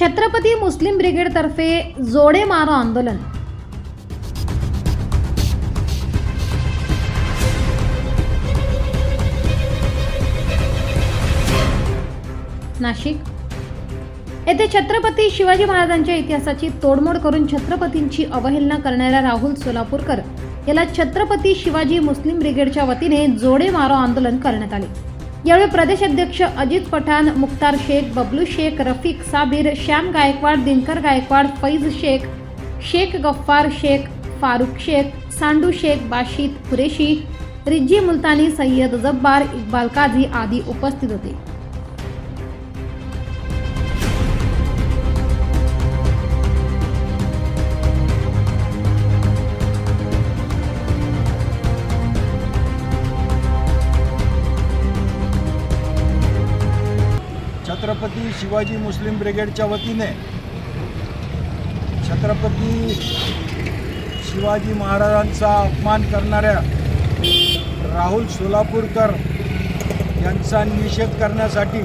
छत्रपती मुस्लिम ब्रिगेडतर्फे जोडे मारो आंदोलन. नाशिक. येथे छत्रपती शिवाजी महाराजांच्या इतिहासाची तोडमोड करून छत्रपतींची अवहेलना करणाऱ्या राहुल सोलापूरकर याला छत्रपती शिवाजी मुस्लिम ब्रिगेडच्या वतीने जोडे मारो आंदोलन करण्यात आले. यावेळी प्रदेशाध्यक्ष अजित पठाण मुख्तार शेख बबलू शेख रफिक साबीर श्याम गायकवाड दिनकर गायकवाड फैज शेख शेख गफ्फार शेख फारुख शेख सांडू शेख बाशित कुरेशी रिज्जी मुलतानी सय्यद जब्बार इक्बाल काझी आदी उपस्थित होते. छत्रपती शिवाजी मुस्लिम ब्रिगेडच्या वतीने छत्रपती शिवाजी महाराजांचा अपमान करणाऱ्या राहुल सोलापूरकर यांचा निषेध करण्यासाठी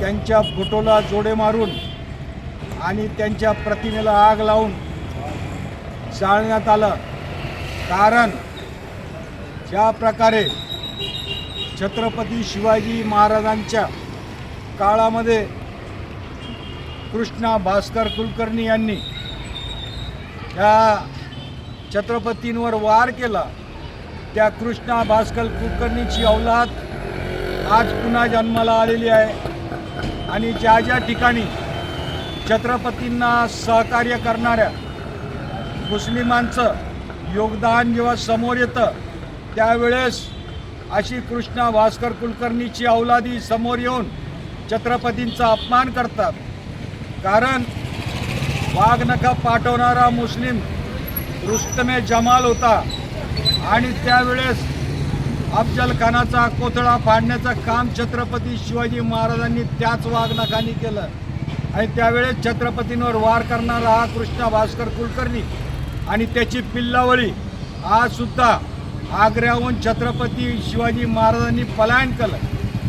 त्यांच्या फोटोला जोडे मारून आणि त्यांच्या प्रतिमेला आग लावून जाळण्यात आलं. कारण ज्या प्रकारे छत्रपती शिवाजी महाराजांच्या काळामध्ये कृष्णा भास्कर कुलकर्णी यांनी या छत्रपतींवर वार केला. त्या कृष्णा भास्कर कुलकर्णीची अवलाद आज पुन्हा जन्माला आलेली आहे. आणि ज्या ज्या ठिकाणी छत्रपतींना सहकार्य करणाऱ्या मुस्लिमांचं योगदान जेव्हा समोर येतं त्यावेळेस अशी कृष्णा भास्कर कुलकर्णीची अवलादी समोर येऊन छत्रपतींचा अपमान करतात. कारण वाघनखा पाठवणारा मुस्लिम रुस्तमे जमाल होता. आणि त्यावेळेस अफजल खानाचा कोथळा फाडण्याचं काम छत्रपती शिवाजी महाराजांनी त्याच वाघनखानी केलं. आणि त्यावेळेस छत्रपतींवर वार करणारा हा कृष्णा भास्कर कुलकर्णी आणि त्याची पिल्लावळी. आज सुद्धा आग्र्याहून छत्रपती शिवाजी महाराजांनी पलायन केलं.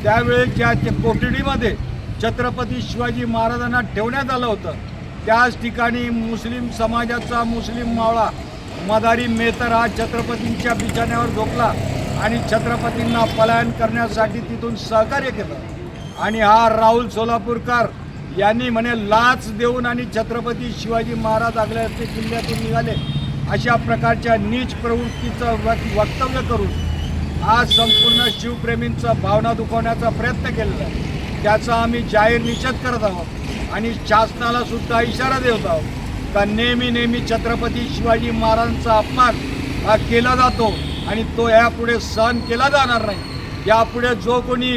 त्यावेळेच्या कोठडीमध्ये छत्रपती शिवाजी महाराजांना ठेवण्यात आलं होतं. त्याच ठिकाणी मुस्लिम समाजाचा मुस्लिम मावळा मदारी मेहतर हा छत्रपतींच्या बिछाण्यावर झोपला आणि छत्रपतींना पलायन करण्यासाठी तिथून सहकार्य केलं. आणि हा राहुल सोलापूरकर यांनी म्हणे लाच देऊन आणि छत्रपती शिवाजी महाराज आगल्या किल्ल्यातून निघाले. अशा प्रकारच्या नीच प्रवृत्तीचं वक्तव्य करून आज संपूर्ण शिवप्रेमींचा भावना दुखवण्याचा प्रयत्न केलेला आहे. त्याचा आम्ही जाहीर निषेध करत आहोत आणि शासनाला सुद्धा इशारा देत आहोत का नेहमी नेहमी छत्रपती शिवाजी महाराजांचा अपमान हा केला जातो आणि तो यापुढे सहन केला जाणार नाही. यापुढे जो कोणी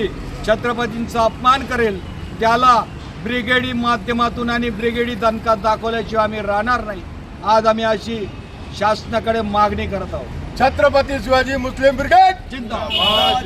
छत्रपतींचा अपमान करेल त्याला ब्रिगेडी माध्यमातून आणि ब्रिगेडी दणकात दाखवल्याशिवाय आम्ही राहणार नाही. आज आम्ही अशी शासनाकडे मागणी करत आहोत. Chhatrapati Shivaji Muslim brigade. जिंदाबाद.